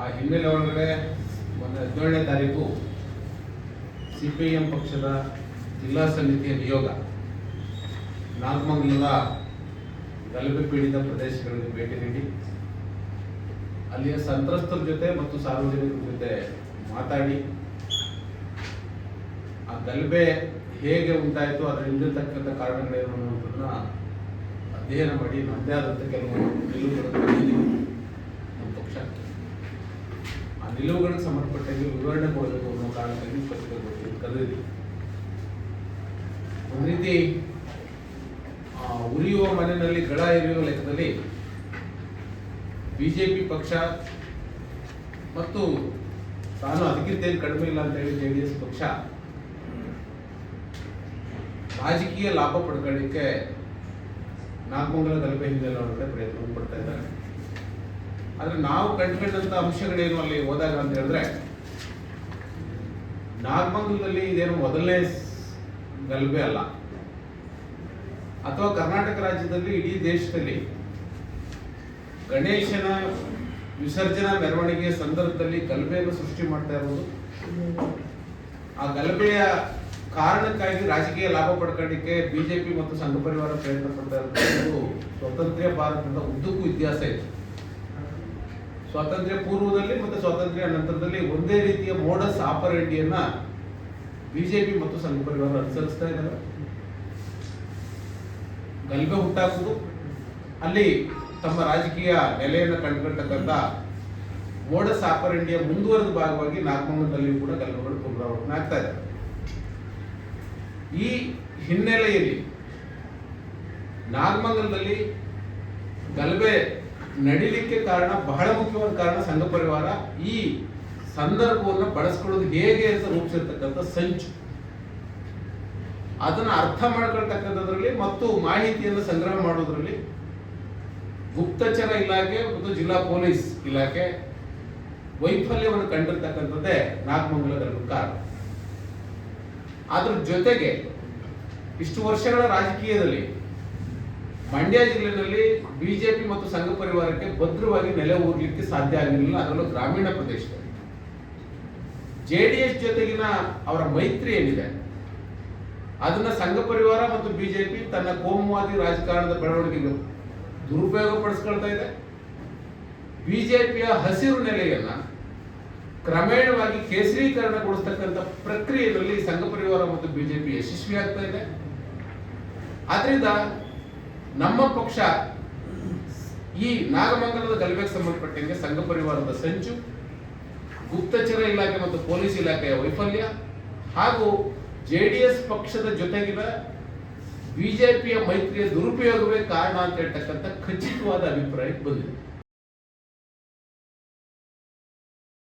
ಆ ಹಿನ್ನೆಲೆ ಒಳಗಡೆ ಒಂದು ಹದಿನೇಳನೇ ತಾರೀಕು ಸಿ ಪಿ ಎಂ ಪಕ್ಷದ ಜಿಲ್ಲಾ ಸಮಿತಿಯ ನಿಯೋಗ ನಾಗಮಂಗಲದ ಗಲಭೆ ಪೀಡಿತ ಪ್ರದೇಶಗಳಿಗೆ ಭೇಟಿ ನೀಡಿ, ಅಲ್ಲಿಯ ಸಂತ್ರಸ್ತರ ಜೊತೆ ಮತ್ತು ಸಾರ್ವಜನಿಕರ ಜೊತೆ ಮಾತಾಡಿ, ಆ ಗಲಭೆ ಹೇಗೆ ಉಂಟಾಯಿತು, ಅದರ ಹಿಂದಿರತಕ್ಕಂಥ ಕಾರಣಗಳೇನು ಅನ್ನೋದನ್ನ ಅಧ್ಯಯನ ಮಾಡಿ, ನಮ್ಮದೇ ಆದಂಥ ಕೆಲವು ನಿಲುವುಗಳನ್ನು ನಮ್ಮ ಪಕ್ಷ ನಿಲುವುಗಳಿಗೆ ಸಂಬಂಧಪಟ್ಟಂಗೆ ವಿವರಣೆ ಕೊಡಬೇಕು ಅನ್ನೋ ಕಾರಣಕ್ಕಾಗಿ ಪತ್ರಿಕೆಗಳು ಕರೆದಿದ್ದೀವಿ ಒಂದು ರೀತಿ ಉರಿಯುವ ಮನೆಯಲ್ಲಿ ಗಳ ಇರುವ ಲೆಕ್ಕದಲ್ಲಿ ಬಿಜೆಪಿ ಪಕ್ಷ ಮತ್ತು ತಾನು ಅದಕ್ಕಿಂತ ಏನು ಕಡಿಮೆ ಇಲ್ಲ ಅಂತ ಹೇಳಿ ಜೆ ಡಿ ಎಸ್ ಪಕ್ಷ ರಾಜಕೀಯ ಲಾಭ ಪಡ್ಕೊಳ್ಳಿಕ್ಕೆ ನಾಲ್ಕು ಗಲಭೆ ಹಿಂದೆ ಪ್ರಯತ್ನ ಪಡ್ತಾ ಇದ್ದಾರೆ. ಆದ್ರೆ ನಾವು ಕಂಡುಕೊಂಡಂತ ಅಂಶಗಳೇನು ಅಲ್ಲಿ ಹೋದಾಗ ಅಂತ ಹೇಳಿದ್ರೆ, ನಾಗಮಂಗಲದಲ್ಲಿ ಇದೇನು ಮೊದಲನೇ ಗಲಭೆ ಅಲ್ಲ. ಅಥವಾ ಕರ್ನಾಟಕ ರಾಜ್ಯದಲ್ಲಿ ಇಡೀ ದೇಶದಲ್ಲಿ ಗಣೇಶನ ವಿಸರ್ಜನಾ ಮೆರವಣಿಗೆಯ ಸಂದರ್ಭದಲ್ಲಿ ಗಲಭೆಯನ್ನು ಸೃಷ್ಟಿ ಮಾಡ್ತಾ ಇರೋದು ಆ ಗಲಭೆಯ ಕಾರಣಕ್ಕಾಗಿ ರಾಜಕೀಯ ಲಾಭ ಪಡ್ಕೊಳ್ಳಿಕ್ಕೆ ಬಿಜೆಪಿ ಮತ್ತು ಸಂಘ ಪರಿವಾರ ಪ್ರಯತ್ನ ಪಡ್ತಾ ಇರೋದು ಸ್ವತಂತ್ರ ಭಾರತದ ಉದ್ದಕ್ಕೂ ಇತಿಹಾಸ ಇದೆ. ಸ್ವಾತಂತ್ರ್ಯ ಪೂರ್ವದಲ್ಲಿ ಮತ್ತು ಸ್ವಾತಂತ್ರ್ಯ ನಂತರದಲ್ಲಿ ಒಂದೇ ರೀತಿಯ ಮೋಡಸ್ ಆಪರೇಟಿಯನ್ನ ಬಿಜೆಪಿ ಮತ್ತು ಸಂಘ ಪರಿವಾರ ಅನುಸರಿಸ್ತಾ ಇದ್ದಾರೆ. ಗಲಭೆ ಹುಟ್ಟಾಕುವುದು. ಅಲ್ಲಿ ತಮ್ಮ ರಾಜಕೀಯ ನೆಲೆಯನ್ನು ಕಂಡುಕೊಳ್ತಕ್ಕಂಥ ಮೋಡಸ್ ಆಪರೇಟಿಯ ಮುಂದುವರೆದ ಭಾಗವಾಗಿ ನಾಗಮಂಗಲದಲ್ಲಿಯೂ ಕೂಡ ಗಲಭೆಗಳು ಪುನರಾವರ್ತನೆ ಆಗ್ತಾ ಇದೆ. ಈ ಹಿನ್ನೆಲೆಯಲ್ಲಿ ನಾಗಮಂಗಲದಲ್ಲಿ ಗಲಭೆ ನಡಿಲಿಕ್ಕೆ ಕಾರಣ, ಬಹಳ ಮುಖ್ಯವಾದ ಕಾರಣ ಸಂಘ ಪರಿವಾರ ಈ ಸಂದರ್ಭವನ್ನು ಬಳಸ್ಕೊಳ್ಳೋದು ಹೇಗೆ ಅಂತ ರೂಪಿಸಿರ್ತಕ್ಕಂಥ ಸಂಚು. ಅದನ್ನ ಅರ್ಥ ಮಾಡ್ಕೊಳ್ತಕ್ಕಂಥದ್ರಲ್ಲಿ ಮತ್ತು ಮಾಹಿತಿಯನ್ನು ಸಂಗ್ರಹ ಮಾಡೋದ್ರಲ್ಲಿ ಗುಪ್ತಚರ ಇಲಾಖೆ ಮತ್ತು ಜಿಲ್ಲಾ ಪೊಲೀಸ್ ಇಲಾಖೆ ವೈಫಲ್ಯವನ್ನು ಕಂಡಿರ್ತಕ್ಕಂಥದ್ದೇ ನಾಗಮಂಗಲದಲ್ಲಿ ಕಾರಣ. ಅದ್ರ ಜೊತೆಗೆ ಇಷ್ಟು ವರ್ಷಗಳ ರಾಜಕೀಯದಲ್ಲಿ ಮಂಡ್ಯ ಜಿಲ್ಲೆಯಲ್ಲಿ ಬಿಜೆಪಿ ಮತ್ತು ಸಂಘ ಪರಿವಾರಕ್ಕೆ ಭದ್ರವಾಗಿ ನೆಲೆ ಊರ್ಲಿಕ್ಕೆ ಸಾಧ್ಯ ಆಗಿರಲಿಲ್ಲ ಅದರಲ್ಲೂ ಗ್ರಾಮೀಣ ಪ್ರದೇಶದಲ್ಲಿ. ಜೆಡಿಎಸ್ ಜೊತೆಗಿನ ಅವರ ಮೈತ್ರಿ ಏನಿದೆ? ಅದನ್ನ ಸಂಘ ಪರಿವಾರ ಮತ್ತು ಬಿಜೆಪಿ ತನ್ನ ಕೋಮುವಾದಿ ರಾಜಕಾರಣದ ಬೆಳವಣಿಗೆಗೆ ದುರುಪಯೋಗ ಪಡಿಸ್ಕೊಳ್ತಾ ಇದೆ. ಬಿಜೆಪಿಯ ಹಸಿರು ನೆಲೆಯನ್ನ ಕ್ರಮೇಣವಾಗಿ ಕೇಸರೀಕರಣಗೊಳಿಸ್ತಕ್ಕಂಥ ಪ್ರಕ್ರಿಯೆಯಲ್ಲಿ ಸಂಘ ಪರಿವಾರ ಮತ್ತು ಬಿಜೆಪಿ ಯಶಸ್ವಿ ಆಗ್ತಾ ಇದೆ. ಆದ್ರಿಂದ ನಮ್ಮ ಪಕ್ಷ ಈ ನಾಗಮಂಗಲದ ಗಲಭೆಗೆ ಸಂಬಂಧಪಟ್ಟಂಗೆ ಸಂಘ ಪರಿವಾರದ ಸಂಚು, ಗುಪ್ತಚರ ಇಲಾಖೆ ಮತ್ತು ಪೊಲೀಸ್ ಇಲಾಖೆಯ ವೈಫಲ್ಯ ಹಾಗೂ ಜೆಡಿಎಸ್ ಪಕ್ಷದ ಜೊತೆಗಿನ ಬಿಜೆಪಿಯ ಮೈತ್ರಿಯ ದುರುಪಯೋಗವೇ ಕಾರಣ ಅಂತ ಹೇಳ್ತಕ್ಕಂಥ ಖಚಿತವಾದ ಅಭಿಪ್ರಾಯಕ್ಕೆ ಬಂದಿದೆ.